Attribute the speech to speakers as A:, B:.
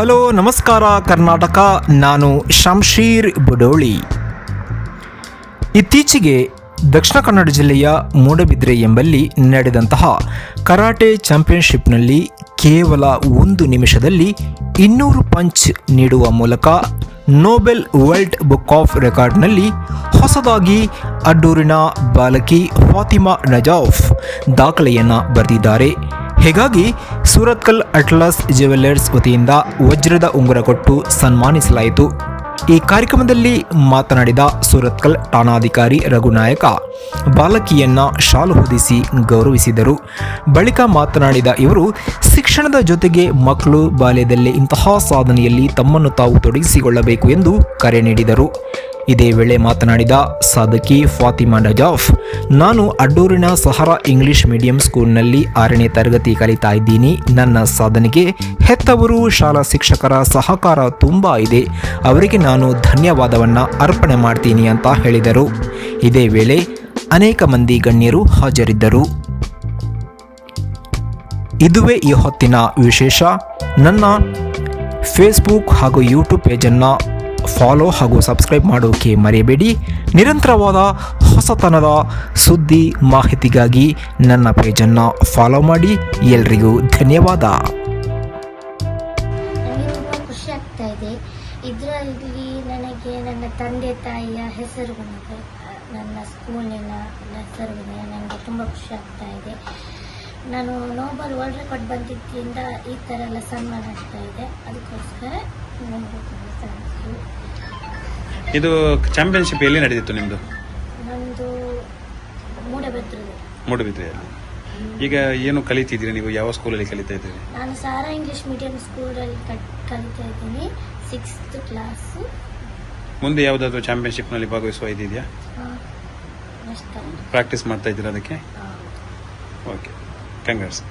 A: Hello, ನಮಸ್ಕಾರ, ಕರ್ನಾಟಕ. ನಾನು ಶಂಶೀರ್ ಬುಡೋಳಿ. ಇತ್ತೀಚೆಗೆ ದಕ್ಷಿಣ ಕನ್ನಡ ಜಿಲ್ಲೆಯ ಮೂಡಬಿದ್ರೆ ಎಂಬಲ್ಲಿ ನಡೆದಂತಹ ಕರಾಟೆ ಚಾಂಪಿಯನ್ಶಿಪ್ನಲ್ಲಿ ಕೇವಲ ಒಂದು ನಿಮಿಷದಲ್ಲಿ ಇನ್ನೂರು ಪಂಚ್ ನೀಡುವ ಮೂಲಕ ನೋಬೆಲ್ ವರ್ಲ್ಡ್ ಬುಕ್ ಆಫ್ ರೆಕಾರ್ಡ್ನಲ್ಲಿ ಹೊಸದಾಗಿ ಅಡ್ಡೂರಿನ ಬಾಲಕಿ ಫಾತಿಮಾ ನಜಾಫ್ ದಾಖಲೆಯನ್ನು ಬರೆದಿದ್ದಾರೆ. ಹೀಗಾಗಿ ಸೂರತ್ಕಲ್ ಅಟ್ಲಾಸ್ ಜ್ಯುವೆಲ್ಲರ್ಸ್ ವತಿಯಿಂದ ವಜ್ರದ ಉಂಗುರ ಕೊಟ್ಟು ಸನ್ಮಾನಿಸಲಾಯಿತು. ಈ ಕಾರ್ಯಕ್ರಮದಲ್ಲಿ ಮಾತನಾಡಿದ ಸೂರತ್ಕಲ್ ಠಾಣಾಧಿಕಾರಿ ರಘುನಾಯಕ ಬಾಲಕಿಯನ್ನ ಶಾಲು ಹೊದಿಸಿ ಗೌರವಿಸಿದರು. ಬಳಿಕ ಮಾತನಾಡಿದ ಇವರು, ಶಿಕ್ಷಣದ ಜೊತೆಗೆ ಮಕ್ಕಳು ಬಾಲ್ಯದಲ್ಲೇ ಇಂತಹ ಸಾಧನೆಯಲ್ಲಿ ತಮ್ಮನ್ನು ತಾವು ತೊಡಗಿಸಿಕೊಳ್ಳಬೇಕು ಎಂದು ಕರೆ ನೀಡಿದರು. ಇದೇ ವೇಳೆ ಮಾತನಾಡಿದ ಸಾಧಕಿ ಫಾತಿಮಾ ನಜಾಫ್, ನಾನು ಅಡ್ಡೂರಿನ ಸಹರಾ ಇಂಗ್ಲಿಷ್ ಮೀಡಿಯಂ ಸ್ಕೂಲ್ನಲ್ಲಿ ಆರನೇ ತರಗತಿ ಕಲಿತಾ ಇದ್ದೀನಿ. ನನ್ನ ಸಾಧನೆಗೆ ಹೆತ್ತವರು ಶಾಲಾ ಶಿಕ್ಷಕರ ಸಹಕಾರ ತುಂಬ ಇದೆ. ಅವರಿಗೆ ನಾನು ಧನ್ಯವಾದವನ್ನು ಅರ್ಪಣೆ ಮಾಡ್ತೀನಿ ಅಂತ ಹೇಳಿದರು. ಇದೇ ವೇಳೆ ಅನೇಕ ಮಂದಿ ಗಣ್ಯರು ಹಾಜರಿದ್ದರು. ಇದುವೇ ಈ ಹೊತ್ತಿನ ವಿಶೇಷ. ನನ್ನ ಫೇಸ್ಬುಕ್ ಹಾಗೂ ಯೂಟ್ಯೂಬ್ ಪೇಜನ್ನು ಫಾಲೋ ಹಾಗೂ ಸಬ್ಸ್ಕ್ರೈಬ್ ಮಾಡೋಕೆ ಮರೆಯಬೇಡಿ. ನಿರಂತರವಾದ ಹೊಸತನದ ಸುದ್ದಿ ಮಾಹಿತಿಗಾಗಿ ನನ್ನ ಪೇಜನ್ನು ಫಾಲೋ ಮಾಡಿ. ಎಲ್ರಿಗೂ ಧನ್ಯವಾದ.
B: ಖುಷಿ ಆಗ್ತಾ ಇದೆ. ಇದರಲ್ಲಿ ನನಗೆ ನನ್ನ ತಂದೆ ತಾಯಿಯ ಹೆಸರು ಬಂದಿದೆ ನನ್ನ ಸ್ಕೂಲಿನ ಹೆಸರು ಬಂದಿದೆ ನನಗೆ ತುಂಬ ಖುಷಿ ಆಗ್ತಾ ಇದೆ. ನಾನು ನೋಬಲ್ ವರ್ಲ್ಡ್ ರೆಕಾರ್ಡ್ ಬಂದಿದ್ದರಿಂದ ಈ ಥರ ಎಲ್ಲ ಸನ್ಮಾನ ಆಗ್ತಾ ಇದೆ ಅದಕ್ಕೋಸ್ಕರ
C: ಇದು ಚಾಂಪಿಯನ್ಶಿಪ್ ಎಲ್ಲಿ ನಡೆದಿತ್ತು ನಿಮ್ಮದು
B: ನಮ್ಮದು ಮೂಡಬಿದ್ರೆ
C: ಮೂಡುಬಿದ್ರೆಯಲ್ಲಿ. ಈಗ ಏನು ಕಲಿತಿದ್ದೀರಿ ನೀವು? ಯಾವ ಸ್ಕೂಲಲ್ಲಿ ಕಲಿತಾ ಇದ್ದೀರಿ?
B: ನಾನು ಸಾರಾ ಇಂಗ್ಲಿಷ್ ಮೀಡಿಯಂ ಸ್ಕೂಲಲ್ಲಿ ಕಲಿತಾ ಇದ್ದೀನಿ. ಸಿಕ್ಸ್ತ್ ಕ್ಲಾಸ್
C: ಮುಂದೆ ಯಾವುದಾದ್ರೂ ಚಾಂಪಿಯನ್ಶಿಪ್ನಲ್ಲಿ ಭಾಗವಹಿಸುವ ಇದೆಯಾ? ಪ್ರಾಕ್ಟೀಸ್ ಮಾಡ್ತಾ ಇದ್ದೀರಾ ಅದಕ್ಕೆ? Okay Congrats.